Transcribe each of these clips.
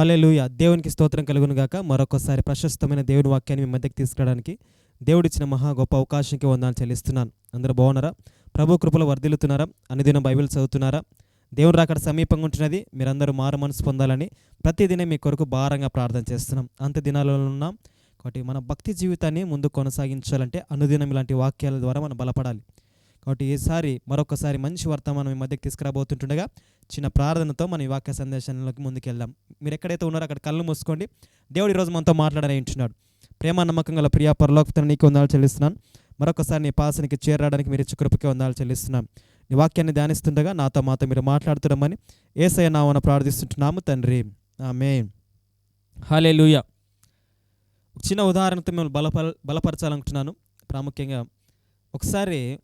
Hallelujah దేవునికి స్తోత్రం కలుగును గాక. మరొకసారి ప్రశస్తమైన దేవుని వాక్యాన్ని మీ మధ్యకి తీసుకురావడానికి దేవుడిచ్చిన మహా గొప్ప అవకాశంకి వందాలు చెల్లిస్తున్నాను. అందరూ బాగున్నారా? ప్రభు కృపలు వర్ధిల్లుతున్నారా? అనుదినం బైబిల్ చదువుతున్నారా? దేవుని రాకడ సమీపంగా ఉంటున్నది. మీరందరూ మారు మనసు పొందాలని ప్రతిదినం మీ కొరకు భారంగా ప్రార్థన చేస్తున్నాం. అంత దినాలలో ఉన్నాం. కాబట్టి మన భక్తి జీవితాన్ని ముందు కొనసాగించాలంటే అనుదినం ఇలాంటి వాక్యాల ద్వారా మనం బలపడాలి. కాబట్టి ఈసారి మరొకసారి మంచి వర్తమానం మీ మధ్యకి తీసుకురాబోతుంటుండగా చిన్న ప్రార్థనతో మన ఈ వాక్య సందేశంలోకి ముందుకెళ్దాం. మీరు ఎక్కడైతే ఉన్నారో అక్కడ కళ్ళు మూసుకోండి. దేవుడు ఈరోజు మనతో మాట్లాడని ప్రేమ నమ్మకం గల ప్రియా పరలోకతను నీకు వందాలు చెల్లిస్తున్నాను. మరొకసారి నీ పాసనికి చేరడానికి మీరు ఇచ్చి కృపకి వందాలు చెల్లిస్తున్నాను. నీ వాక్యాన్ని ధ్యానిస్తుండగా నాతో మాతో మీరు మాట్లాడుతున్నామని ఏసయ నామన ప్రార్థిస్తుంటున్నాము తండ్రి. ఆమె హాలే లూయ చిన్న ఉదాహరణతో మేము బలప బలపరచాలనుకుంటున్నాను. ప్రాముఖ్యంగా ఒకసారి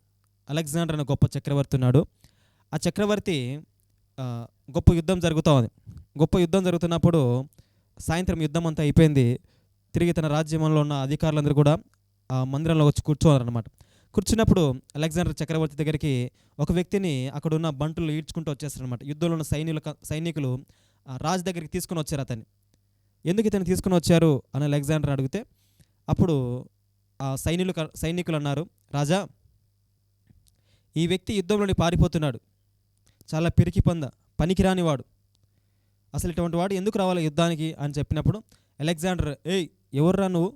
అలెగ్జాండర్ అనే గొప్ప చక్రవర్తి ఉన్నాడు. ఆ చక్రవర్తి గొప్ప యుద్ధం జరుగుతూ ఉంది గొప్ప యుద్ధం జరుగుతున్నప్పుడు సాయంత్రం యుద్ధం అంతా అయిపోయింది. తిరిగి తన రాజ్యంలో ఉన్న అధికారులందరూ కూడా ఆ మందిరంలో వచ్చి కూర్చోవాలన్నమాట కూర్చున్నప్పుడు అలెగ్జాండర్ చక్రవర్తి దగ్గరికి ఒక వ్యక్తిని అక్కడ ఉన్న బంటులు ఈడ్చుకుంటూ వచ్చేస్తారనమాట యుద్ధంలో ఉన్న సైనికులు సైనికులు రాజు దగ్గరికి తీసుకొని వచ్చారు అతన్ని. ఎందుకు ఇతను తీసుకొని వచ్చారు? అని అలెగ్జాండర్ అడిగితే అప్పుడు ఆ సైనికులు సైనికులు అన్నారు రాజా ఈ వ్యక్తి యుద్ధంలోని పారిపోతున్నాడు. చాలా పిరికి పంద పనికిరానివాడు అసలు ఇటువంటి వాడు ఎందుకు రావాలి యుద్ధానికి అని చెప్పినప్పుడు అలెగ్జాండర్ ఏయ్ ఎవర్రా నువ్వు?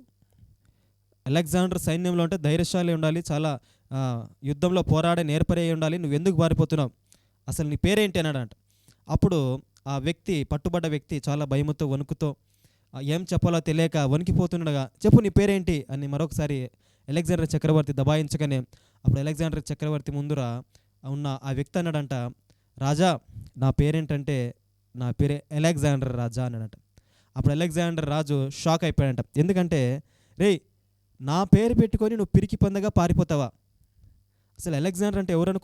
అలెగ్జాండర్ సైన్యంలో అంటే ధైర్యశాలి ఉండాలి చాలా యుద్ధంలో పోరాడే నేర్పరే ఉండాలి నువ్వు ఎందుకు పారిపోతున్నావు? అసలు నీ పేరేంటి అన్నాడంట. అప్పుడు ఆ వ్యక్తి పట్టుబడ్డ వ్యక్తి చాలా భయముతో వణుకుతో ఏం చెప్పాలో తెలియక వణికిపోతుండగా చెప్పు నీ పేరేంటి? అని మరొకసారి అలెగ్జాండర్ చక్రవర్తి దబాయించగానే అప్పుడు అలెగ్జాండర్ చక్రవర్తి ముందుర ఉన్న ఆ వ్యక్తి అన్నాడంట రాజా నా పేరేంటంటే నా పేరే అలెగ్జాండర్ రాజా అని అనట అప్పుడు అలెగ్జాండర్ రాజు షాక్ అయిపోయాడంట. ఎందుకంటే రేయ్ నా పేరు పెట్టుకొని నువ్వు పిరికి పొందగా పారిపోతావా? అసలు అలెగ్జాండర్ అంటే ఎవరు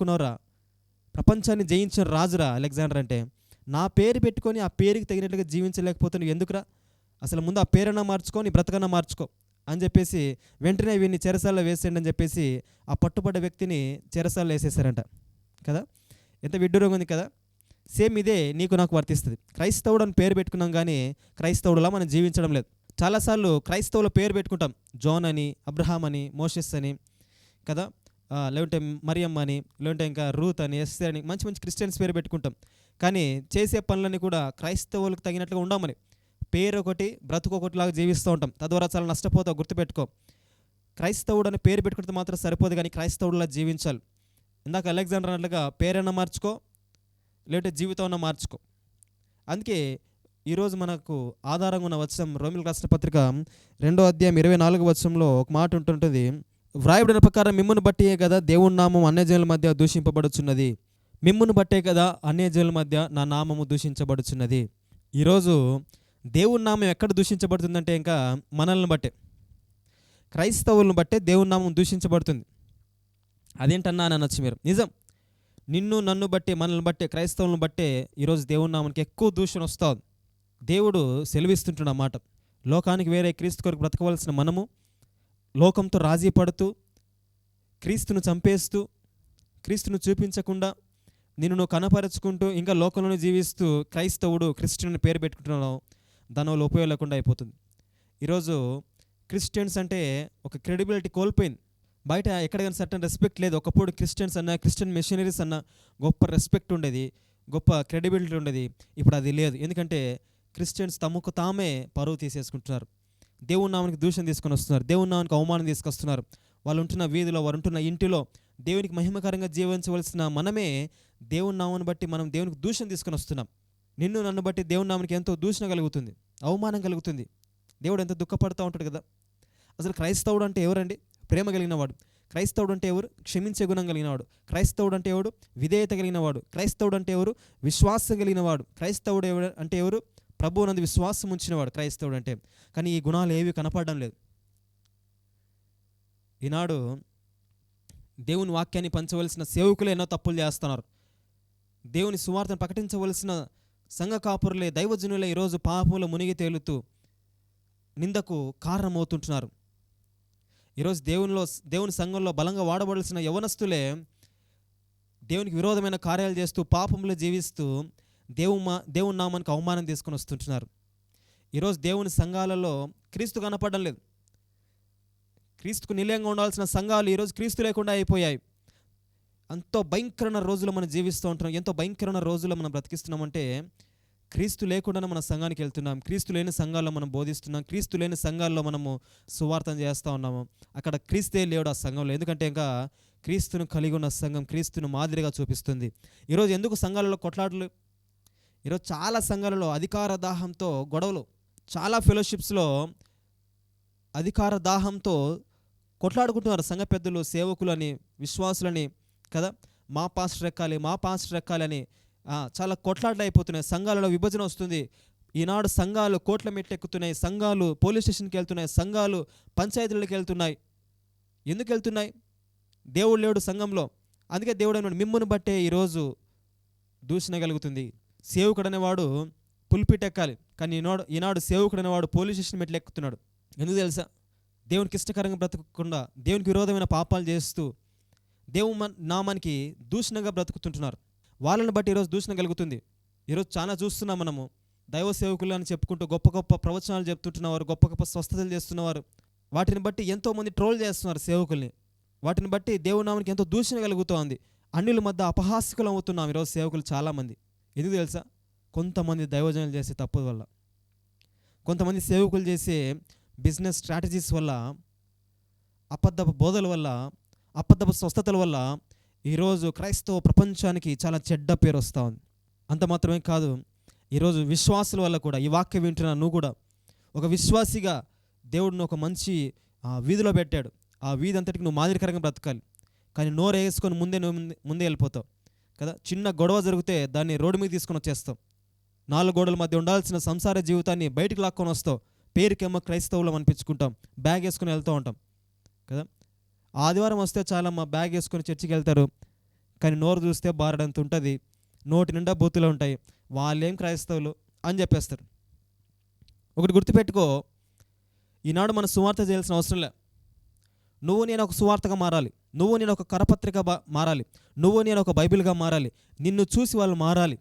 ప్రపంచాన్ని జయించిన రాజురా అలెగ్జాండర్ అంటే. నా పేరు పెట్టుకొని ఆ పేరుకి తగినట్లుగా జీవించలేకపోతే నువ్వు ఎందుకురా? అసలు ముందు ఆ పేరన్నా మార్చుకో నీ బ్రతకన్నా మార్చుకో అని చెప్పేసి వెంటనే వీడిని చెరసాల్లో వేసేయండి అని చెప్పేసి ఆ పట్టుబడ్డ వ్యక్తిని చెరసాల్లో వేసేసారంట కదా? ఎంత విడ్డూరంగా ఉంది కదా? సేమ్ ఇదే నీకు నాకు వర్తిస్తుంది. క్రైస్తవుడు అని పేరు పెట్టుకున్నాం కానీ క్రైస్తవుడులా మనం జీవించడం లేదు. చాలాసార్లు క్రైస్తవుల పేరు పెట్టుకుంటాం. జోన్ అని అబ్రహాం అని మోషెస్ అని కదా? లేకుంటే మరియమ్మ అని లేకుంటే ఇంకా రూత్ అని ఎస్ అని మంచి మంచి క్రిస్టియన్స్ పేరు పెట్టుకుంటాం. కానీ చేసే పనులన్నీ కూడా క్రైస్తవులకు తగినట్లుగా ఉండమని పేరు ఒకటి బ్రతుకు ఒకటిలాగా జీవిస్తూ ఉంటాం. తద్వారా చాలా నష్టపోతావు గుర్తుపెట్టుకో. క్రైస్తవుడు అని పేరు పెట్టుకుంటే మాత్రం సరిపోదు కానీ క్రైస్తవుడులా జీవించాలి. ఇందాక అలెగ్జాండర్ అన్నట్లుగా పేరైనా మార్చుకో లేదంటే జీవితం మార్చుకో. అందుకే ఈరోజు మనకు ఆధారంగా ఉన్న వచనం రోమిల్ రాష్ట్ర పత్రిక రెండో అధ్యాయం ఇరవై నాలుగు వచనంలో ఒక మాట ఉంటుంటుంది వ్రాయబడిన ప్రకారం మిమ్మును బట్టియే కదా దేవుని నామం అన్యజనుల మధ్య దూషింపబడుచున్నది. మిమ్మును బట్టే కదా అన్యజనుల మధ్య నా నామము దూషించబడుచున్నది. ఈరోజు దేవుని నామం ఎక్కడ దూషించబడుతుందంటే ఇంకా మనల్ని బట్టే క్రైస్తవులను బట్టే దేవుని నామం దూషించబడుతుంది. అదేంటన్నా అని అనొచ్చు మీరు. నిజం. నిన్ను నన్ను బట్టి మనల్ని బట్టి క్రైస్తవులను బట్టే ఈరోజు దేవుని నామనికి ఎక్కువ దూషణ వస్తుంది. దేవుడు సెలవిస్తుంటున్న మాట. లోకానికి వేరే క్రీస్తు కొరకు బ్రతకవలసిన మనము లోకంతో రాజీ పడుతూ క్రీస్తును చంపేస్తూ క్రీస్తును చూపించకుండా నిన్ను నువ్వు కనపరుచుకుంటూ ఇంకా లోకంలోనే జీవిస్తూ క్రైస్తవుడు క్రిస్టియన్ పేరు పెట్టుకుంటున్నావు దానివల్ల ఉపయోగం లేకుండా అయిపోతుంది. ఈరోజు క్రిస్టియన్స్ అంటే ఒక క్రెడిబిలిటీ కోల్పోయింది. బయట ఎక్కడికైనా సర్టన్ రెస్పెక్ట్ లేదు. ఒకప్పుడు క్రిస్టియన్స్ అన్న క్రిస్టియన్ మిషనరీస్ అన్న గొప్ప రెస్పెక్ట్ ఉండేది. గొప్ప క్రెడిబిలిటీ ఉండేది. ఇప్పుడు అది లేదు. ఎందుకంటే క్రిస్టియన్స్ తమకు తామే పరువు తీసేసుకుంటున్నారు. దేవుని నామానికి దూషణ తీసుకొని వస్తున్నారు. దేవుని నామానికి అవమానం తీసుకొస్తున్నారు. వాళ్ళు ఉంటున్న వీధిలో వారు ఉంటున్న ఇంటిలో దేవునికి మహిమకరంగా జీవించవలసిన మనమే దేవుని నామాన్ని బట్టి మనం దేవునికి దూషణ తీసుకొని వస్తున్నాం. నిన్ను నన్ను బట్టి దేవుని నామానికి ఎంతో దూషణ కలుగుతుంది. అవమానం కలుగుతుంది. దేవుడు ఎంత దుఃఖపడుతూ ఉంటాడు కదా. అసలు క్రైస్తవుడు అంటే ఎవరండి? ప్రేమ కలిగినవాడు. క్రైస్తవుడు అంటే ఎవరు? క్షమించే గుణం కలిగినవాడు. క్రైస్తవుడు అంటే ఎవడు? విధేయత కలిగినవాడు. క్రైస్తవుడు అంటే ఎవరు? విశ్వాసం కలిగినవాడు. క్రైస్తవుడు ఎవడు అంటే ఎవరు? ప్రభువు నందు విశ్వాసం ఉంచినవాడు క్రైస్తవుడు అంటే కానీ ఈ గుణాలు ఏవి కనపడడం లేదు. ఈనాడు దేవుని వాక్యాన్ని పంచవలసిన సేవకులు ఎన్నో తప్పులు చేస్తున్నారు. దేవుని సువార్తను ప్రకటించవలసిన సంఘ కాపురులే దైవజనులే ఈరోజు పాపంలో మునిగి తేలుతూ నిందకు కారణమవుతుంటున్నారు. ఈరోజు దేవునిలో దేవుని సంఘంలో బలంగా వాడబడాల్సిన యవనస్తులే దేవునికి విరోధమైన కార్యాలు చేస్తూ పాపంలో జీవిస్తూ దేవు మా దేవుని నామానికి అవమానం తీసుకొని వస్తుంటున్నారు. ఈరోజు దేవుని సంఘాలలో క్రీస్తు కనపడడం లేదు. క్రీస్తుకు నిలయంగా ఉండాల్సిన సంఘాలు ఈరోజు క్రీస్తు లేకుండా అయిపోయాయి. ఎంతో భయంకరమైన రోజులు మనం జీవిస్తూ ఉంటున్నాం. ఎంతో భయంకరమైన రోజులు మనం బ్రతికిస్తున్నామంటే క్రీస్తు లేకుండానే మన సంఘానికి వెళ్తున్నాం. క్రీస్తు లేని సంఘాల్లో మనం బోధిస్తున్నాం. క్రీస్తు లేని సంఘాల్లో మనము సువార్థం చేస్తూ ఉన్నాము. అక్కడ క్రీస్తే లేడు ఆ సంఘంలో. ఎందుకంటే ఇంకా క్రీస్తును కలిగి ఉన్న సంఘం క్రీస్తును మాదిరిగా చూపిస్తుంది. ఈరోజు ఎందుకు సంఘాలలో కొట్లాటలు? ఈరోజు చాలా సంఘాలలో అధికార దాహంతో గొడవలు చాలా ఫెలోషిప్స్లో అధికార దాహంతో కొట్లాడుకుంటున్నారు సంఘ పెద్దలు సేవకులు అని విశ్వాసులని కదా? మా పాస్టర్ ఎక్కాలి మా పాస్టర్ ఎక్కాలి అని చాలా కొట్లాటలు అయిపోతున్నాయి సంఘాలలో విభజన వస్తుంది. ఈనాడు సంఘాలు కోట్ల మెట్టెక్కుతున్నాయి. సంఘాలు పోలీస్ స్టేషన్కి వెళ్తున్నాయి. సంఘాలు పంచాయతీలకు వెళ్తున్నాయి. ఎందుకు వెళ్తున్నాయి? దేవుడు లేడు సంఘంలో. అందుకే దేవుడు అన్నాడు మిమ్మల్ని బట్టే ఈరోజు దూషణ కలుగుతుంది సేవకుడు అనేవాడు పుల్పిట్ ఎక్కాలి కానీ ఈనాడు ఈనాడు సేవకుడు అనేవాడు పోలీస్ స్టేషన్ మెట్లు ఎక్కుతున్నాడు ఎందుకు తెలుసా? దేవునికి ఇష్టకరంగా బ్రతకకుండా దేవునికి విరోధమైన పాపాలు చేస్తూ దేవు నామానికి దూషణగా బ్రతుకుతుంటున్నారు. వాళ్ళని బట్టి ఈరోజు దూషణ కలుగుతుంది. ఈరోజు చాలా చూస్తున్నాం మనము. దైవ సేవకులు అని చెప్పుకుంటూ గొప్ప గొప్ప ప్రవచనాలు చెప్తుంటున్నవారు గొప్ప గొప్ప స్వస్థతలు చేస్తున్నవారు. వాటిని బట్టి ఎంతోమంది ట్రోల్ చేస్తున్నారు సేవకుల్ని. వాటిని బట్టి దేవునామానికి ఎంతో దూషణ కలుగుతోంది. అన్నిల మధ్య అపహాస్యకులు అవుతున్నాం ఈరోజు సేవకులు చాలామంది. ఎందుకు తెలుసా? కొంతమంది దైవజనాలు చేసే తప్పు వల్ల. కొంతమంది సేవకులు చేసే బిజినెస్ స్ట్రాటజీస్ వల్ల అబద్ధపు బోధల వల్ల అబద్ధపు స్వస్థతల వల్ల ఈరోజు క్రైస్తవ ప్రపంచానికి చాలా చెడ్డ పేరు వస్తూ ఉంది. అంత మాత్రమే కాదు ఈరోజు విశ్వాసుల వల్ల కూడా ఈ వాక్యం వింటున్న నువ్వు కూడా ఒక విశ్వాసిగా దేవుడిని ఒక మంచి ఆ, వీధిలో పెట్టాడు. ఆ వీధి అంతటికి నువ్వు మాదిరికరంగా బ్రతకాలి. కానీ నోరు వేసుకొని ముందే నువ్వు ముందే- ముందే వెళ్ళిపోతావు. కదా? చిన్న గొడవ జరిగితే దాన్ని రోడ్డు మీద తీసుకొని వచ్చేస్తావు. నాలుగు గోడల మధ్య ఉండాల్సిన సంసార జీవితాన్ని బయటకు లాక్కొని వస్తావు. పేరుకేమో క్రైస్తవులం అనిపించుకుంటాం. బ్యాగ్ వేసుకొని వెళ్తూ ఉంటాం. కదా? ఆదివారం వస్తే చాలా మా బ్యాగ్ వేసుకొని చర్చికి వెళ్తారు. కానీ నోరు చూస్తే బారడంత ఉంటుంది. నోటి నిండా బూతులు ఉంటాయి. వాళ్ళేం క్రైస్తవులు అని చెప్పేస్తారు. ఒకటి గుర్తుపెట్టుకో ఈనాడు మన సువార్త చేయాల్సిన అవసరం లే. నువ్వు నేను ఒక సువార్తగా మారాలి. నువ్వు నేను ఒక కరపత్రిక మారాలి. నువ్వు నేను ఒక బైబిల్గా మారాలి. నిన్ను చూసి వాళ్ళు మారాలి.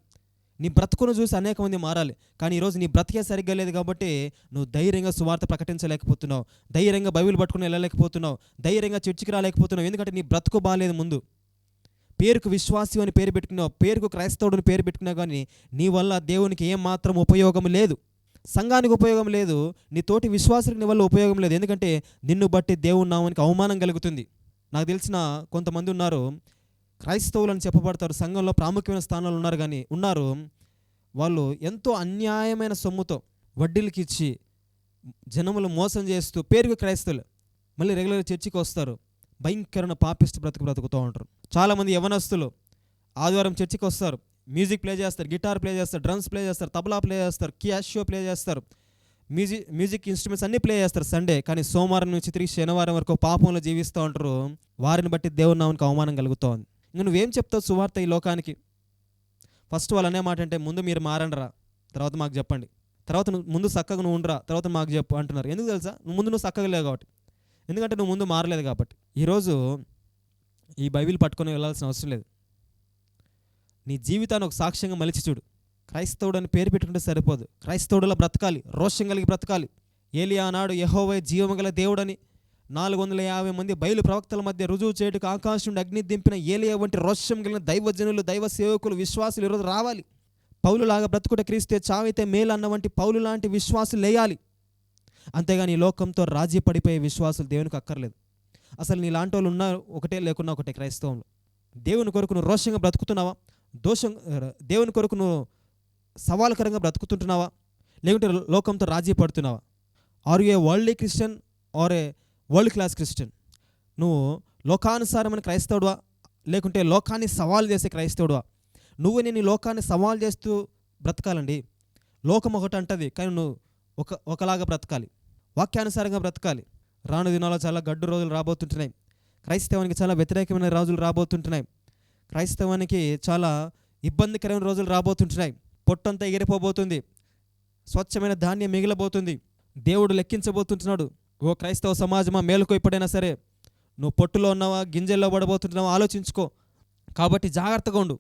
నీ బ్రతుకును చూసి అనేక మంది మారాలి. కానీ ఈరోజు నీ బ్రతికే సరిగ్గా లేదు కాబట్టి నువ్వు ధైర్యంగా సువార్త ప్రకటించలేకపోతున్నావు. ధైర్యంగా బైబిల్ పట్టుకుని వెళ్ళలేకపోతున్నావు. ధైర్యంగా చర్చికి రాలేకపోతున్నావు. ఎందుకంటే నీ బ్రతుకు బాగాలేదు ముందు. పేరుకు విశ్వాసి అని పేరు పెట్టుకున్నావు. పేరుకు క్రైస్తవుడుని పేరు పెట్టుకున్నావు కానీ నీ వల్ల దేవునికి ఏం మాత్రం ఉపయోగం లేదు. సంఘానికి ఉపయోగం లేదు. నీ తోటి విశ్వాసులకు నీ వల్ల ఉపయోగం లేదు. ఎందుకంటే నిన్ను బట్టి దేవుని నామానికి అవమానం కలుగుతుంది. నాకు తెలిసిన కొంతమంది ఉన్నారు. క్రైస్తవులను చెప్పబడతారు. సంఘంలో ప్రాముఖ్యమైన స్థానాలు ఉన్నారు కానీ ఉన్నారు. వాళ్ళు ఎంతో అన్యాయమైన సొమ్ముతో వడ్డీలకి ఇచ్చి జనములు మోసం చేస్తూ పేరుకు క్రైస్తవులు మళ్ళీ రెగ్యులర్ చర్చికి వస్తారు. భయంకరమైన పాపిస్ట్ బ్రతుకు బ్రతుకుతూ ఉంటారు. చాలామంది యవనస్తులు ఆదివారం చర్చికి వస్తారు. మ్యూజిక్ ప్లే చేస్తారు గిటార్ ప్లే చేస్తారు డ్రమ్స్ ప్లే చేస్తారు తబలా ప్లే చేస్తారు క్యాషియో ప్లే చేస్తారు మ్యూజిక్ మ్యూజిక్ ఇన్స్ట్రుమెంట్స్ అన్నీ ప్లే చేస్తారు సండే. కానీ సోమవారం నుంచి తిరిగి శనివారం వరకు పాపంలో జీవిస్తూ ఉంటారు. వారిని బట్టి దేవుని నామానికి అవమానం కలుగుతోంది. నువ్వేం చెప్తావు సువార్త ఈ లోకానికి? ఫస్ట్ వాళ్ళు అనే మాట అంటే ముందు మీరు మారండి రా తర్వాత మాకు చెప్పండి. తర్వాత నువ్వు ముందు చక్కగా నువ్వు ఉండరా తర్వాత మాకు చెప్పు అంటున్నారు. ఎందుకు తెలుసా? నువ్వు ముందు నువ్వు చక్కగా లేవు కాబట్టి. ఎందుకంటే నువ్వు ముందు మారలేదు కాబట్టి. ఈరోజు ఈ బైబిల్ పట్టుకొని వెళ్ళాల్సిన అవసరం లేదు. నీ జీవితాన్ని ఒక సాక్ష్యంగా మలిచి చూడు. క్రైస్తవుడు అని పేరు పెట్టుకుంటే సరిపోదు. క్రైస్తవుడులా బ్రతకాలి. రోషం కలిగి బ్రతకాలి. ఏలియా నాడు యహోవై జీవమగల దేవుడని నాలుగు వందల యాభై మంది బయలు ప్రవక్తల మధ్య రుజువు చేయుటకు ఆకాశం నుండి అగ్ని దింపిన ఏలియా వంటి రోషం కలిగిన దైవజనులు దైవ సేవకులు విశ్వాసులు ఈరోజు రావాలి. పౌలులాగా బ్రతుకుట క్రీస్తే చావైతే మేలు అన్న వంటి పౌలు లాంటి విశ్వాసులు లేయాలి. అంతేగాని ఈ లోకంతో రాజీ పడిపోయే విశ్వాసులు దేవునికి అక్కర్లేదు. అసలు నీ లాంటి వాళ్ళు ఉన్నా ఒకటే లేకున్నా ఒకటే క్రైస్తవంలో. దేవుని కొరకు నువ్వు రోషంగా బ్రతుకుతున్నావా? దోషం దేవుని కొరకు నువ్వు సవాలుకరంగా బ్రతుకుతుంటున్నావా? లేకుంటే లోకంతో రాజీ పడుతున్నావా? Are a worldly Christian are a world class Christian. నువ్వు లోకానుసారమైన క్రైస్తవుడువా? లేకుంటే లోకాన్ని సవాల్ చేసే క్రైస్తవుడువా? నువ్వు నేను లోకాన్ని సవాల్ చేస్తూ బ్రతకాలండి. లోకం ఒకటి అంటది కానీ నువ్వు ఒక ఒకలాగా బ్రతకాలి. వాక్యానుసారంగా బ్రతకాలి. రాను దినాల్లో చాలా గడ్డు రోజులు రాబోతుంటున్నాయి. క్రైస్తవానికి చాలా వ్యతిరేకమైన రోజులు రాబోతుంటున్నాయి. క్రైస్తవానికి చాలా ఇబ్బందికరమైన రోజులు రాబోతుంటున్నాయి. పొట్టంతా ఎగిరిపోబోతుంది. స్వచ్ఛమైన ధాన్యం మిగిలబోతుంది. దేవుడు లెక్కించబోతుంటున్నాడు. ఓ క్రైస్తవ సమాజమా మేలుకు ఇప్పుడైనా సరే నువ్వు పొట్టులో ఉన్నావా గింజల్లో పడబోతుంటున్నావా ఆలోచించుకో. కాబట్టి జాగ్రత్తగా ఉండు.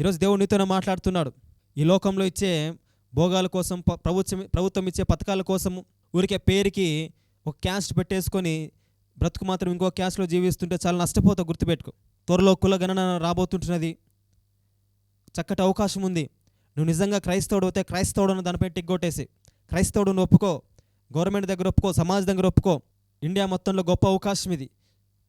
ఈరోజు దేవుడు నీతోనే మాట్లాడుతున్నాడు. ఈ లోకంలో ఇచ్చే భోగాల కోసం ప్రభుత్వం ప్రభుత్వం ఇచ్చే పథకాల కోసము ఊరికే పేరుకి ఒక క్యాస్ట్ పెట్టేసుకొని బ్రతుకు మాత్రం ఇంకో క్యాస్ట్లో జీవిస్తుంటే చాలా నష్టపోతావు గుర్తుపెట్టుకో. త్వరలో కుల గణన రాబోతుంటున్నది. చక్కటి అవకాశం ఉంది. నువ్వు నిజంగా క్రైస్తవుడు అయితే క్రైస్తవుడు అన్న దానిపై టిగ్గొట్టేసి క్రైస్తవుడు నువ్వు ఒప్పుకో. గవర్నమెంట్ దగ్గర ఒప్పుకో సమాజ్ దగ్గర ఒప్పుకో. ఇండియా మొత్తంలో గొప్ప అవకాశం ఇది.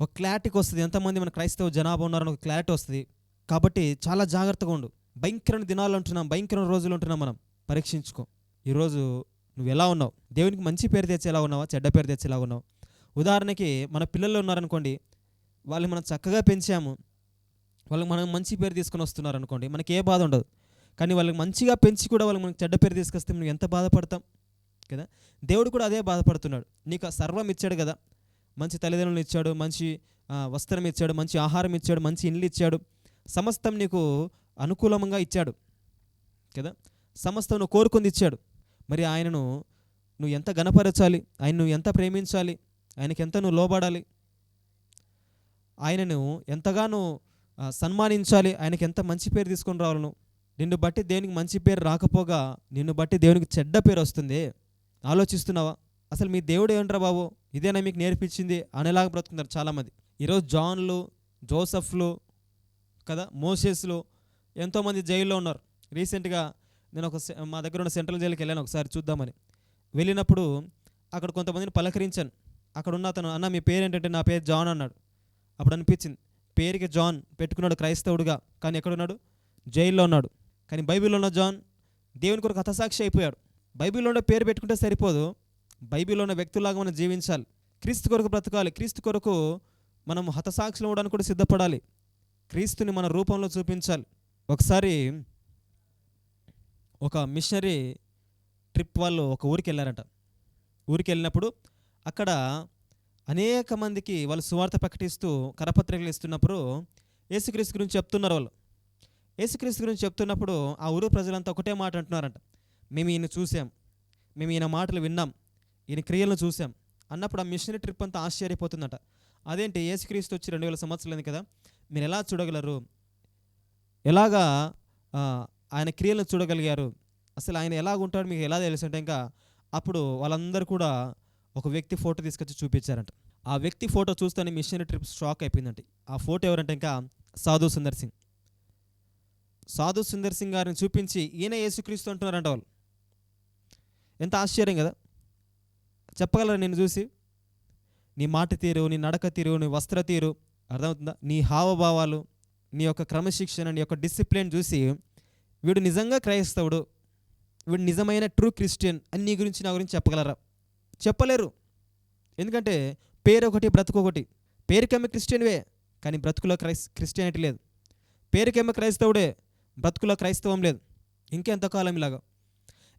ఒక క్లారిటీకి వస్తుంది. ఎంతమంది మన క్రైస్తవ జనాభా ఉన్నారని ఒక క్లారిటీ వస్తుంది. కాబట్టి చాలా జాగ్రత్తగా ఉండు. భయంకరమైన దినాలు ఉంటున్నాం భయంకరమైన రోజులు ఉంటున్నాం మనం. పరీక్షించుకో. ఈరోజు నువ్వు ఎలా ఉన్నావు? దేవునికి మంచి పేరు తెచ్చేలా ఉన్నావా? చెడ్డ పేరు తెచ్చేలా ఉన్నావు? ఉదాహరణకి మన పిల్లలు ఉన్నారనుకోండి వాళ్ళు మనం చక్కగా పెంచాము. వాళ్ళకి మనం మంచి పేరు తీసుకొని వస్తున్నారు అనుకోండి మనకి ఏ బాధ ఉండదు. కానీ వాళ్ళకి మంచిగా పెంచి కూడా వాళ్ళకి మనకి చెడ్డ పేరు తీసుకొస్తే మనం ఎంత బాధపడతాం? కదా? దేవుడు కూడా అదే బాధపడుతున్నాడు. నీకు సర్వం ఇచ్చాడు కదా? మంచి తల్లిదండ్రులను ఇచ్చాడు మంచి వస్త్రం ఇచ్చాడు మంచి ఆహారం ఇచ్చాడు మంచి ఇండ్లు ఇచ్చాడు. సమస్తం నీకు అనుకూలంగా ఇచ్చాడు కదా? సమస్తం నువ్వు కోరుకుంది ఇచ్చాడు. మరి ఆయనను నువ్వు ఎంత గణపరచాలి ఆయన నువ్వు ఎంత ప్రేమించాలి? ఆయనకి ఎంత నువ్వు లోబడాలి? ఆయనను ఎంతగానో సన్మానించాలి? ఆయనకి ఎంత మంచి పేరు తీసుకొని రావాలను? నిన్ను బట్టి దేవునికి మంచి పేరు రాకపోగా నిన్ను బట్టి దేవునికి చెడ్డ పేరు వస్తుంది? ఆలోచిస్తున్నావా? అసలు మీ దేవుడు ఏంట్రా బాబు? ఇదేనా మీకు నేర్పించింది? అనేలాగా బ్రతుకుతున్నారు చాలామంది. ఈరోజు జాన్లు జోసఫ్లు కదా మోసెస్లు ఎంతోమంది జైల్లో ఉన్నారు. రీసెంట్గా నేను ఒక సె- మా దగ్గర ఉన్న సెంట్రల్ జైలుకి వెళ్ళాను ఒకసారి చూద్దామని. వెళ్ళినప్పుడు అక్కడ కొంతమందిని పలకరించాను. అక్కడ ఉన్న అతను అన్న మీ పేరు ఏంటంటే నా పేరు జాన్ అన్నాడు. అప్పుడు అనిపించింది పేరుకి జాన్ పెట్టుకున్నాడు క్రైస్తవుడుగా. కానీ ఎక్కడున్నాడు? జైల్లో ఉన్నాడు. కానీ బైబిల్లో ఉన్న జాన్ దేవుని కొరకు హతసాక్షి అయిపోయాడు. బైబిల్లో ఉన్న పేరు పెట్టుకుంటే సరిపోదు. బైబిల్లో ఉన్న వ్యక్తులాగా మనం జీవించాలి. క్రీస్తు కొరకు బ్రతకాలి. క్రీస్తు కొరకు మనం హతసాక్షులు అవ్వడానికి కూడా సిద్ధపడాలి. క్రీస్తుని మన రూపంలో చూపించాలి. ఒకసారి ఒక మిషనరీ ట్రిప్ వాళ్ళు ఒక ఊరికి వెళ్ళారట. ఊరికి వెళ్ళినప్పుడు అక్కడ అనేక మందికి వాళ్ళు సువార్త ప్రకటిస్తూ కరపత్రికలు ఇస్తున్నప్పుడు యేసుక్రీస్తు గురించి చెప్తున్నారు వాళ్ళు. యేసుక్రీస్తు గురించి చెప్తున్నప్పుడు ఆ ఊరు ప్రజలంతా ఒకటే మాట అంటున్నారంట. మేము ఈయన చూసాం. మేము ఈయన మాటలు విన్నాం. ఈయన క్రియలను చూసాం. అన్నప్పుడు ఆ మిషనరీ ట్రిప్ అంతా ఆశ్చర్యపోతుందట. అదేంటి? యేసుక్రీస్తు వచ్చి రెండు వేల సంవత్సరాలు కదా. మీరు ఎలా చూడగలరు? ఎలాగా ఆయన క్రియలను చూడగలిగారు? అసలు ఆయన ఎలాగ ఉంటాడు? మీకు ఎలా తెలుసు అంటే ఇంకా అప్పుడు వాళ్ళందరూ కూడా ఒక వ్యక్తి ఫోటో తీసుకొచ్చి చూపించారంట. ఆ వ్యక్తి ఫోటో చూస్తేనే మిషనరీ ట్రిప్ షాక్ అయిపోయిందంట ఆ ఫోటో ఎవరంటే ఇంకా సాధు సుందర్ సింగ్. సాధు సుందర్ సింగ్ గారిని చూపించి ఈయన యేసుక్రీస్తు అంటున్నారంట వాళ్ళు. ఎంత ఆశ్చర్యం కదా. చెప్పగలరా నేను చూసి. నీ మాట తీరు నీ నడక తీరు నీ వస్త్ర తీరు అర్థమవుతుందా? నీ హావభావాలు నీ యొక్క క్రమశిక్షణ నీ యొక్క డిసిప్లిన్ చూసి వీడు నిజంగా క్రైస్తవుడు వీడు నిజమైన ట్రూ క్రిస్టియన్ అని నీ గురించి నా గురించి చెప్పగలరా? చెప్పలేరు. ఎందుకంటే పేరు ఒకటి బ్రతుకు ఒకటి పేరుకేమో క్రిస్టియన్వే కానీ బ్రతుకులో క్రైస్ క్రిస్టియానిటీ లేదు. పేరుకేమో క్రైస్తవుడే బ్రతుకులో క్రైస్తవం లేదు. ఇంకెంతకాలం ఇలాగా?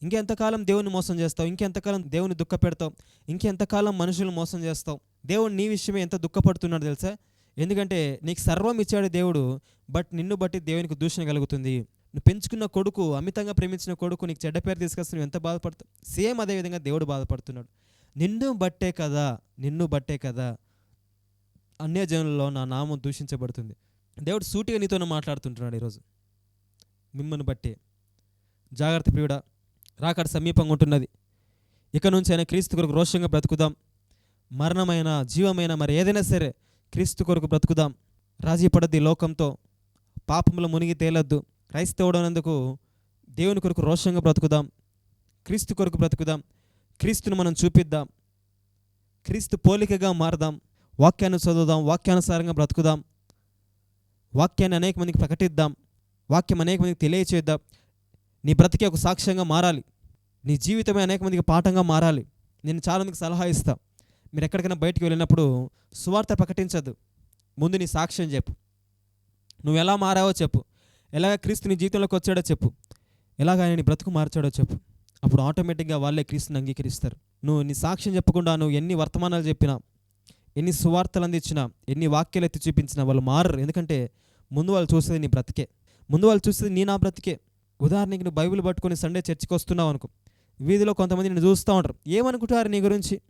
ఇంకెంతకాలం దేవుని మోసం చేస్తావు? ఇంకెంతకాలం దేవుని దుఃఖ పెడతావు ఇంకెంతకాలం మనుషులను మోసం చేస్తావు? దేవుడు నీ విషయమే ఎంత దుఃఖపడుతున్నాడు తెలుసా? ఎందుకంటే నీకు సర్వం ఇచ్చాడు దేవుడు బట్ నిన్ను బట్టి దేవునికి దూషణ కలుగుతుంది. నువ్వు పెంచుకున్న కొడుకు అమితంగా ప్రేమించిన కొడుకు నీకు చెడ్డ పేరు తీసుకొస్తున్నావు ఎంత బాధపడతావు సేమ్ అదే విధంగా దేవుడు బాధపడుతున్నాడు. నిన్ను బట్టే కదా నిన్ను బట్టే కదా అన్యజనుల్లో నా నామం దూషించబడుతుంది. దేవుడు సూటిగా నీతోనే మాట్లాడుతుంటున్నాడు ఈరోజు. మిమ్మల్ని బట్టే. జాగ్రత్త ప్రియుడా రాకడ సమీపంగా ఉంటున్నది. ఇక నుంచి అయినా క్రీస్తు కొరకు రోషంగా బ్రతుకుదాం. మరణమైన జీవమైన మరి ఏదైనా సరే క్రీస్తు కొరకు బ్రతుకుదాం. రాజీ పడద్ది లోకంతో. పాపంలో మునిగి తేలద్దు. క్రైస్తవుడనందుకు దేవుని కొరకు రోషంగా బ్రతుకుదాం. క్రీస్తు కొరకు బ్రతుకుదాం. క్రీస్తును మనం చూపిద్దాం. క్రీస్తు పోలికగా మారదాం. వాక్యాన్ని చదువుదాం. వాక్యానుసారంగా బ్రతుకుదాం. వాక్యాన్ని అనేక మందికి ప్రకటిద్దాం. వాక్యం అనేక మందికి తెలియచేద్దాం. నీ బ్రతికే ఒక సాక్ష్యంగా మారాలి. నీ జీవితమే అనేక మందికి పాఠంగా మారాలి. నేను చాలా మందికి సలహా ఇస్తా. మీరు ఎక్కడికైనా బయటికి వెళ్ళినప్పుడు సువార్త ప్రకటించద్దు ముందు నీ సాక్ష్యం చెప్పు. నువ్వు ఎలా మారావో చెప్పు. ఎలాగ క్రీస్తు నీ జీవితంలోకి వచ్చాడో చెప్పు. ఎలాగ ఆయన నీ బ్రతుకు మార్చాడో చెప్పు. అప్పుడు ఆటోమేటిక్గా వాళ్ళే క్రీస్తుని అంగీకరిస్తారు. నువ్వు నీ సాక్ష్యం చెప్పకుండా నువ్వు ఎన్ని వర్తమానాలు చెప్పినా ఎన్ని సువార్తలు అందించినా ఎన్ని వాక్యాలు ఎత్తి చూపించినా వాళ్ళు మారరు. ఎందుకంటే ముందు వాళ్ళు చూసేది నీ బ్రతికే. ముందు వాళ్ళు చూసేది నీ నా బ్రతికే. ఉదాహరణకి నువ్వు బైబిల్ పట్టుకొని సండే చర్చికి వస్తున్నావు అనుకో. వీధిలో కొంతమంది నేను చూస్తూ ఉంటారు. ఏమనుకుంటారు నీ గురించి?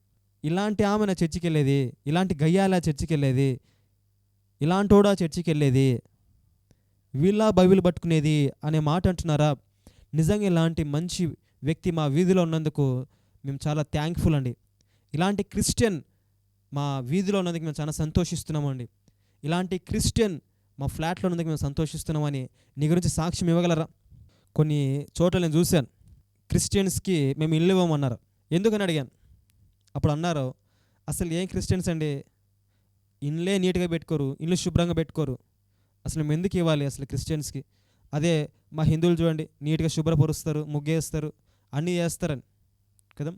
ఇలాంటి ఆమె నా చర్చికి వెళ్ళేది ఇలాంటి గయ్యాల చర్చికి వెళ్ళేది ఇలాంటోడా చర్చికి వెళ్ళేది వీళ్ళ బైబిల్ పట్టుకునేది అనే మాట అంటున్నారా? నిజంగా ఇలాంటి మంచి వ్యక్తి మా వీధిలో ఉన్నందుకు మేము చాలా థ్యాంక్ఫుల్ అండి. ఇలాంటి క్రిస్టియన్ మా వీధిలో ఉన్నందుకు మేము చాలా సంతోషిస్తున్నామండి ఇలాంటి క్రిస్టియన్ మా ఫ్లాట్లో ఉన్నందుకు మేము సంతోషిస్తున్నామని నీ గురించి సాక్ష్యం ఇవ్వగలరా? కొన్ని చోట్ల నేను చూశాను. క్రిస్టియన్స్కి మేము ఇల్లు ఇవ్వమన్నారు. ఎందుకని అడిగాను? అప్పుడు అన్నారు అసలు ఏం క్రిస్టియన్స్ అండి? ఇండ్లే నీట్గా పెట్టుకోరు ఇల్లు శుభ్రంగా పెట్టుకోరు. అసలు మేము ఎందుకు ఇవ్వాలి అసలు క్రిస్టియన్స్కి? అదే మా హిందువులు చూడండి నీట్గా శుభ్రపరుస్తారు ముగ్గేస్తారు అన్నీ చేస్తారని. కదా?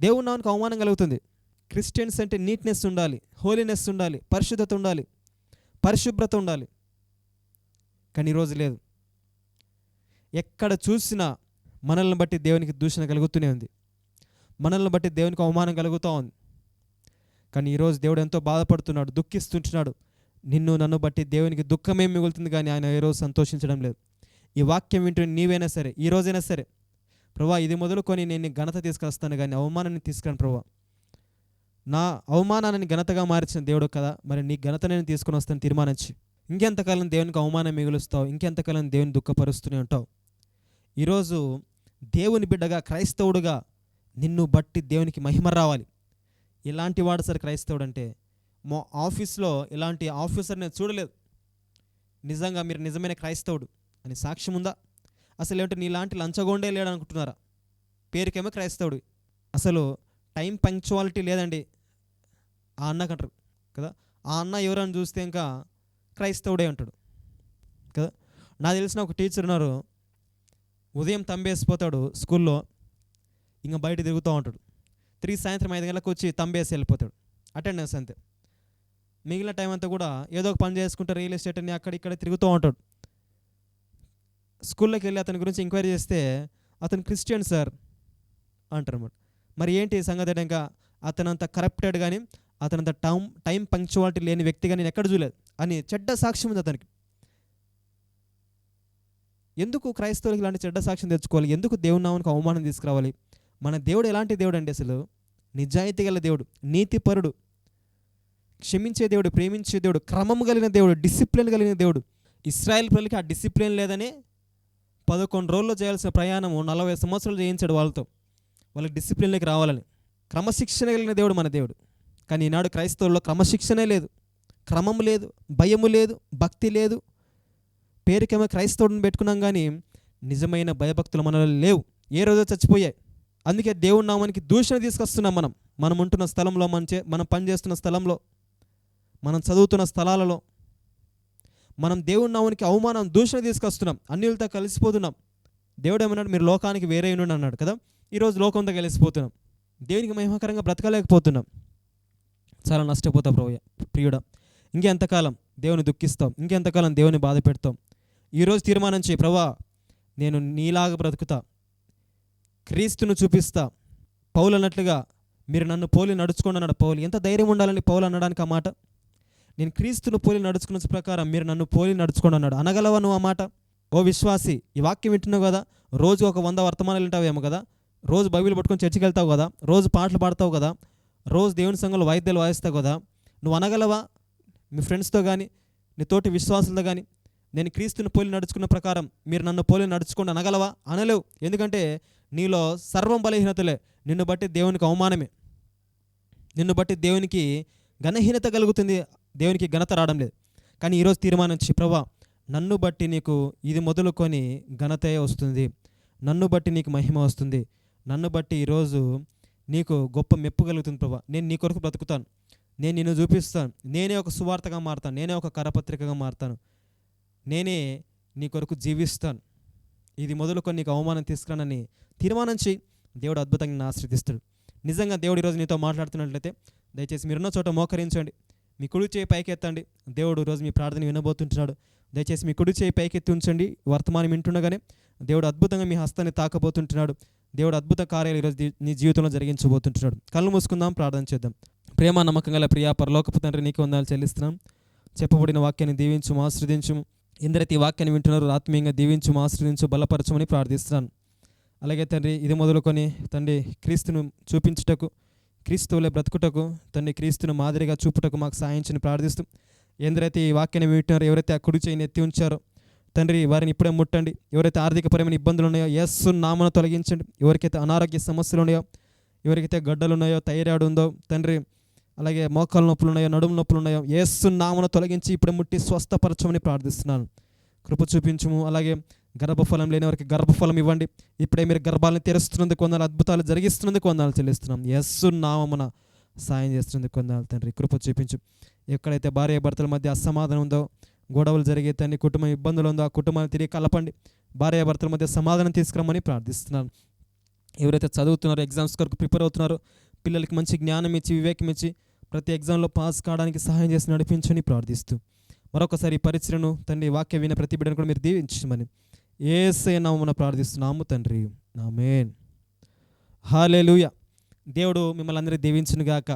దేవుని నామనికి అవమానం కలుగుతుంది. క్రిస్టియన్స్ అంటే నీట్నెస్ ఉండాలి హోలీనెస్ ఉండాలి పరిశుద్ధత ఉండాలి పరిశుభ్రత ఉండాలి. కానీ ఈరోజు లేదు. ఎక్కడ చూసినా మనల్ని బట్టి దేవునికి దూషణ కలుగుతూనే ఉంది. మనల్ని బట్టి దేవునికి అవమానం కలుగుతూ ఉంది. కానీ ఈరోజు దేవుడు ఎంతో బాధపడుతున్నాడు దుఃఖిస్తుంటున్నాడు. నిన్ను నన్ను బట్టి దేవునికి దుఃఖమే మిగులుతుంది కానీ ఆయన ఏ రోజు సంతోషించడం లేదు. ఈ వాక్యం వింటున్న నీవైనా సరే ఈ రోజైనా సరే ప్రభా ఇది మొదలుకొని నేను ఘనత తీసుకొస్తాను కానీ అవమానాన్ని తీసుకురాను ప్రభా. నా అవమానాన్ని ఘనతగా మార్చిన దేవుడు కదా మరి నీ ఘనత నేను తీసుకొని వస్తాను తీర్మానించి. ఇంకెంతకాలం దేవునికి అవమానం మిగులుస్తావు ఇంకెంతకాలం దేవుని దుఃఖపరుస్తూనే ఉంటావు? ఈరోజు దేవుని బిడ్డగా క్రైస్తవుడుగా నిన్ను బట్టి దేవునికి మహిమ రావాలి. ఇలాంటి వాడు సార్ క్రైస్తవుడు అంటే మా ఆఫీస్లో ఇలాంటి ఆఫీసర్ నేను చూడలేదు. నిజంగా మీరు నిజమైన క్రైస్తవుడు అని సాక్ష్యం ఉందా? అసలు ఏమిటి నీలాంటి లంచగొండే లేడు అనుకుంటున్నారా? పేరుకేమో క్రైస్తవుడు. అసలు టైం పంక్చువాలిటీ లేదండి. ఆ అన్నకంటారు కదా? ఆ అన్న ఎవరని చూస్తే ఇంకా క్రైస్తవుడే అంటాడు కదా? నాకు తెలిసిన ఒక టీచర్ ఉన్నారు. ఉదయం తంబేసిపోతాడు స్కూల్లో ఇంకా బయట తిరుగుతూ ఉంటాడు. త్రీ సాయంత్రం ఐదు గంటలకు వచ్చి తంబేసి వెళ్ళిపోతాడు. అటెండెన్స్ అంతే. మిగిలిన టైం అంతా కూడా ఏదో ఒక పని చేసుకుంటూ రియల్ ఎస్టేట్ అని అక్కడ ఇక్కడ తిరుగుతూ ఉంటాడు. స్కూల్లోకి వెళ్ళి అతని గురించి ఎంక్వైరీ చేస్తే అతను క్రిస్టియన్ సార్ అంటారు అనమాట మరి ఏంటి సంగతి అంటే ఇంకా అతనంత కరప్టెడ్ కానీ అతనంత టైం టైం పంక్చువాలిటీ లేని వ్యక్తిగా నేను ఎక్కడ చూడలేదు అని చెడ్డ సాక్ష్యం ఉంది అతనికి. ఎందుకు క్రైస్తవులకు ఇలాంటి చెడ్డ సాక్ష్యం తెచ్చుకోవాలి? ఎందుకు దేవుని నామానికి అవమానం తీసుకురావాలి? మన దేవుడు ఎలాంటి దేవుడు అండి అసలు? నిజాయితీ గల దేవుడు నీతిపరుడు క్షమించే దేవుడు ప్రేమించే దేవుడు క్రమం కలిగిన దేవుడు డిసిప్లిన్ కలిగిన దేవుడు. ఇస్రాయల్ ప్రజలకి ఆ డిసిప్లిన్ లేదని పదకొండు రోజుల్లో చేయాల్సిన ప్రయాణము నలభై సంవత్సరాలు చేయించాడు వాళ్ళతో. వాళ్ళకి డిసిప్లిన్లోకి రావాలని. క్రమశిక్షణ కలిగిన దేవుడు మన దేవుడు. కానీ ఈనాడు క్రైస్తవుల్లో క్రమశిక్షణే లేదు. క్రమం లేదు భయము లేదు భక్తి లేదు పేరుకేమో క్రైస్తవుడిని పెట్టుకున్నాం కానీ నిజమైన భయభక్తులు మనలో లేవు. ఏ రోజో చచ్చిపోయాయి. అందుకే దేవుడి నామానికి దూషణ తీసుకొస్తున్నాం మనం. మనం ఉంటున్న స్థలంలో మన చే మనం పనిచేస్తున్న స్థలంలో మనం చదువుతున్న స్థలాలలో మనం దేవుడి నామానికి అవమానం దూషణ తీసుకొస్తున్నాం. అన్నిలతో కలిసిపోతున్నాం. దేవుడు ఏమన్నాడు మీరు లోకానికి వేరే ఉండి అన్నాడు కదా? ఈరోజు లోకంతో కలిసిపోతున్నాం. దేవునికి మహిమకరంగా బ్రతకలేకపోతున్నాం. చాలా నష్టపోతాం ప్రభు ప్రియుడా. ఇంకెంతకాలం దేవుని దుఃఖిస్తాం. ఇంకెంతకాలం దేవుని బాధ పెడతాం. ఈరోజు తీర్మానం చేయి ప్రభా. నేను నీలాగా బ్రతుకుతా. క్రీస్తును చూపిస్తా. పౌలు అన్నట్లుగా మీరు నన్ను పోలి నడుచుకోండి అన్నాడు పౌలు. ఎంత ధైర్యం ఉండాలని పౌలు అనడానికి ఆ మాట? నేను క్రీస్తును పోలి నడుచుకున్న ప్రకారం మీరు నన్ను పోలి నడుచుకోండి అన్నాడు. అనగలవా నువ్వు ఆ మాట? ఓ విశ్వాసి ఈ వాక్యం వింటున్నావు కదా? రోజు ఒక వంద వర్తమానాలు వింటావేమో కదా? రోజు బైబిల్ పట్టుకొని చర్చికి వెళ్తావు కదా? రోజు పాటలు పాడతావు కదా? రోజు దేవుని సంఘంలో వాయిద్యాలు వాయిస్తావు కదా? నువ్వు అనగలవా? మీ ఫ్రెండ్స్తో కానీ నీ తోటి విశ్వాసులతో కానీ నేను క్రీస్తుని పోలి నడుచుకున్న ప్రకారం మీరు నన్ను పోలి నడుచుకోండి అనగలవా? అనలేవు. ఎందుకంటే నీలో సర్వం బలహీనతలే. నిన్ను బట్టి దేవునికి అవమానమే. నిన్ను బట్టి దేవునికి ఘనహీనత కలుగుతుంది. దేవునికి ఘనత రావడం లేదు. కానీ ఈరోజు తీర్మానించి ప్రభా నన్ను బట్టి నీకు ఇది మొదలుకొని ఘనతే వస్తుంది. నన్ను బట్టి నీకు మహిమ వస్తుంది. నన్ను బట్టి ఈరోజు నీకు గొప్ప మెప్పు కలుగుతుంది ప్రభా. నేను నీ కొరకు బ్రతుకుతాను. నేను నిన్ను చూపిస్తాను. నేనే ఒక సువార్తగా మారుతాను. నేనే ఒక కరపత్రికగా మారుతాను. నేనే నీ కొరకు జీవిస్తాను. ఇది మొదలుకొని నీకు అవమానం తీసుకురానని తీర్మానం చేయి. దేవుడు అద్భుతంగా నేను ఆశ్రదిస్తాడు నిజంగా దేవుడు ఈరోజు నీతో మాట్లాడుతున్నట్లయితే దయచేసి మీరున్న చోట మోకరించండి. మీ కుడి చేయి పైకెత్తండి దేవుడు ఈరోజు మీ ప్రార్థన వినబోతుంటున్నాడు. దయచేసి మీ కుడి చేయి పైకెత్తి ఉంచండి. వర్తమానం వింటుండగానే దేవుడు అద్భుతంగా మీ హస్తాన్ని తాకబోతుంటున్నాడు. దేవుడు అద్భుత కార్యాలు ఈరోజు నీ జీవితంలో జరిగించబోతుంటున్నాడు. కళ్ళు మూసుకుందాం ప్రార్థన చేద్దాం. ప్రేమ నమ్మకం గల ప్రియా పరలోకపు తండ్రి నీకు వందాలు చెల్లిస్తున్నాం. చెప్పబడిన వాక్యాన్ని దీవించము ఆశ్రదించము ఎందరైతే ఈ వాక్యాన్ని వింటున్నారో. ఆత్మీయంగా దీవించు ఆశ్రయించు బలపరచమని ప్రార్థిస్తున్నాను. అలాగే తండ్రి ఇది మొదలుకొని తండ్రి క్రీస్తును చూపించుటకు క్రీస్తువులే బ్రతుకుటకు తండ్రి క్రీస్తును మాదిరిగా చూపుటకు మాకు సాయించని ప్రార్థిస్తూ ఎందరైతే ఈ వాక్యాన్ని వింటున్నారో. ఎవరైతే ఆ కుడి చేయిని ఎత్తి ఉంచారో తండ్రి వారిని ఇప్పుడే ముట్టండి. ఎవరైతే ఆర్థికపరమైన ఇబ్బందులు ఉన్నాయో యస్సు నామను తొలగించండి. ఎవరికైతే అనారోగ్య సమస్యలు ఉన్నాయో ఎవరికైతే గడ్డలు ఉన్నాయో థైరాయిడ్ ఉందో తండ్రి అలాగే మోకాలు నొప్పులు ఉన్నాయో నడుము నొప్పులు ఉన్నాయో యేసు నామను తొలగించి ఇప్పుడే ముట్టి స్వస్థపరచమని ప్రార్థిస్తున్నాను. కృప చూపించుము. అలాగే గర్భఫలం లేని వారికి గర్భఫలం ఇవ్వండి. ఇప్పుడే మీరు గర్భాలను తెరుస్తున్నందుకు కొందరు అద్భుతాలు జరిగిస్తున్నందుకు కొందాలు చెల్లిస్తున్నాం. యస్సు నామమున సాయం చేస్తున్నందుకు కొందాలు తండ్రి. కృప చూపించు. ఎక్కడైతే భార్య భర్తల మధ్య అసమాధానం ఉందో గొడవలు జరిగే తండ్రి కుటుంబం ఇబ్బందులు ఉందో ఆ కుటుంబాన్ని తిరిగి కలపండి. భార్య భర్తల మధ్య సమాధానం తీసుకురమ్మని ప్రార్థిస్తున్నాను. ఎవరైతే చదువుతున్నారో ఎగ్జామ్స్ కొరకు ప్రిపేర్ అవుతున్నారో పిల్లలకి మంచి జ్ఞానం ఇచ్చి వివేకం ఇచ్చి ప్రతి ఎగ్జామ్లో పాస్ కావడానికి సహాయం చేసి నడిపించని ప్రార్థిస్తూ మరొకసారి పరిచయను తండ్రి వాక్య విన ప్రతి బిడ్డను కూడా మీరు దీవించమని ఏసే నామన ప్రార్థిస్తున్నాము తండ్రి. నామేన్ హాలేలుయ దేవుడు మిమ్మల్ని అందరూ దీవించును గాక.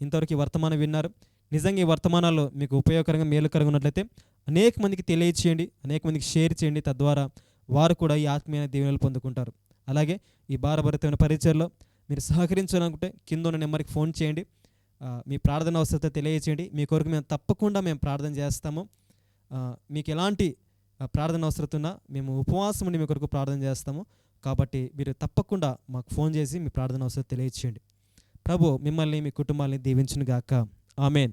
ఇంతవరకు ఈ వర్తమానం విన్నారు. నిజంగా ఈ వర్తమానాల్లో మీకు ఉపయోగకరంగా మేలుకరంగా ఉన్నట్లయితే అనేక మందికి తెలియచేయండి అనేక మందికి షేర్ చేయండి. తద్వారా వారు కూడా ఈ ఆత్మీయ దీవెనలు పొందుకుంటారు. అలాగే ఈ భారభరితమైన పరిచయలో మీరు సహకరించాలనుకుంటే కింద ఉన్న నెంబర్కి ఫోన్ చేయండి. మీ ప్రార్థన అవసరత తెలియచేయండి. మీ కొరకు మేము తప్పకుండా మేము ప్రార్థన చేస్తాము. మీకు ఎలాంటి ప్రార్థన అవసరత ఉన్నా మేము ఉపవాసం ఉండి మీ కొరకు ప్రార్థన చేస్తాము. కాబట్టి మీరు తప్పకుండా మాకు ఫోన్ చేసి మీ ప్రార్థన అవసరం తెలియచేయండి. ప్రభు మిమ్మల్ని మీ కుటుంబాన్ని దీవించును గాక ఆమెన్.